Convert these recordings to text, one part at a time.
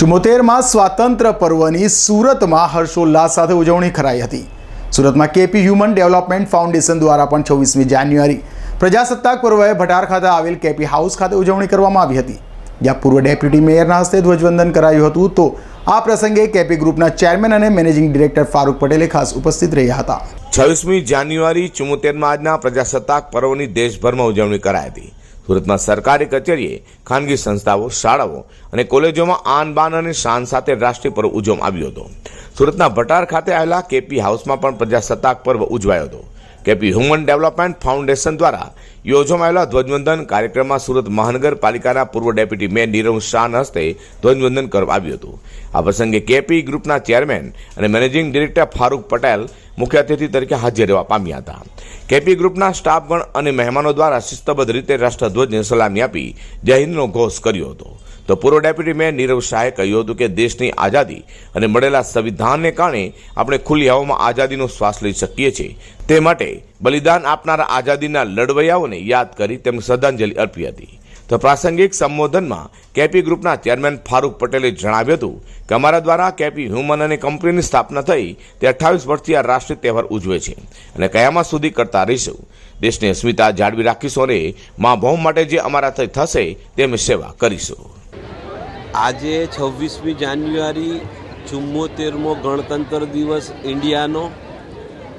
ચુમ્મોતેરમાં સ્વાતંત્ર્ય પર્વની સુરતમાં હર્ષોલ્લાસ સાથે ઉજવણી કરાઈ હતી. સુરતમાં કેપી હ્યુમન ડેવલપમેન્ટ ફાઉન્ડેશન દ્વારા પણ છવ્વીસમી જાન્યુઆરી પ્રજાસત્તાક પર્વએ ભટાર ખાતે આવેલ કેપી હાઉસ ખાતે ઉજવણી કરવામાં આવી હતી. જ્યાં પૂર્વ ડેપ્યુટી મેયરના હસ્તે ધ્વજવંદન કરાયું હતું, તો આ પ્રસંગે કેપી ગ્રુપના ચેરમેન અને મેનેજિંગ ડિરેક્ટર ફારૂક પટેલે ખાસ ઉપસ્થિત રહ્યા હતા. છવ્વીસમી જાન્યુઆરી ચુમ્મોતેરમાં આજના પ્રજાસત્તાક પર્વની દેશભરમાં ઉજવણી કરાઈ હતી. સુરતમાં સરકારી કચેરીએ ખાનગી સંસ્થાઓ, શાળાઓ અને કોલેજોમાં આન બાન અને શાન સાથે રાષ્ટ્રીય પર્વ ઉજવવામાં આવ્યો હતો. સુરતના ભટાર ખાતે આવેલા કેપી હાઉસમાં પણ પ્રજાસત્તાક પર્વ ઉજવાયો હતો. કેપી હ્યુમન ડેવલપમેન્ટ ફાઉન્ડેશન દ્વારા યોજવામાં આવેલા ધ્વજવંદન કાર્યક્રમમાં સુરત મહાનગરપાલિકાના પૂર્વ ડેપ્યુટી મેયર નીરવ શાહના હસ્તે ધ્વજવંદન કરવામાં આવ્યું હતું. આ પ્રસંગે કેપી ગ્રુપના ચેરમેન અને મેનેજિંગ ડિરેક્ટર ફારૂક પટેલ મુખ્ય અતિથિ તરીકે હાજર રહેવા પામ્યા હતા. કેપી ગ્રુપના સ્ટાફગણ અને મહેમાનો દ્વારા શિસ્તબદ્ધ રીતે રાષ્ટ્રધ્વજને સલામી આપી જય હિન્દનો ઘોષ કર્યો હતો. તો પૂર્વ ડેપ્યુટી મેયર નીરવ શાહે કહ્યું હતું કે દેશની આઝાદી અને મળેલા સંવિધાનને કારણે આપણે ખુલ્લી હવામાં આઝાદીનો શ્વાસ લઈ શકીએ છીએ. તે માટે બલિદાન આપનારા આઝાદીના લડવૈયાઓને યાદ કરી તેમને શ્રદ્ધાંજલિ અર્પી હતી. તો પ્રાસંગિક સંબોધનમાં કેપી ગ્રુપના ચેરમેન ફારૂક પટેલે જણાવ્યું હતું કે અમારા દ્વારા કેપી હ્યુમન અને કંપનીની સ્થાપના થઈ તે અઠ્ઠાવીસ વર્ષથી આ રાષ્ટ્રીય તહેવાર ઉજવે છે અને કયામાં સુધી કરતા રહીશું. દેશની અસ્મિતા જાળવી રાખીશું અને મા ભૌમ માટે જે અમારાથી થશે તે અમે સેવા કરીશું. આજે છવ્વીસમી જાન્યુઆરી ચુમ્મોતેરમો ગણતંત્ર દિવસ ઇન્ડિયાનો.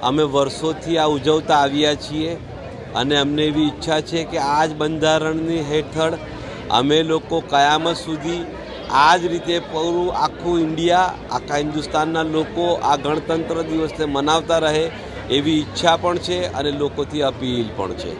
અમે વર્ષોથી આ ઉજવતા આવ્યા છીએ. અને અમને એવી ઈચ્છા છે કે આ જ બંધારણની હેઠળ અમે લોકો કયામત સુધી આ જ રીતે પૂરું આખું ઇન્ડિયા, આખા હિન્દુસ્તાનના લોકો આ ગણતંત્ર દિવસને મનાવતા રહે એવી ઈચ્છા પણ છે અને લોકોથી અપીલ પણ છે.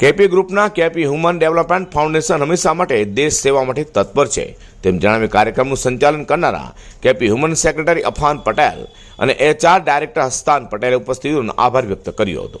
કેપી ગ્રુપના કેપી હ્યુમન ડેવલપમેન્ટ ફાઉન્ડેશન હંમેશા માટે દેશ સેવા માટે તત્પર છે. તેમ જણાવી કાર્યક્રમનું સંચાલન કરનારા KP human secretary Afan Patel અને એચઆર ડાયરેક્ટર હસ્તાન પટેલે ઉપસ્થિતોનો આભાર વ્યક્ત કર્યો હતો.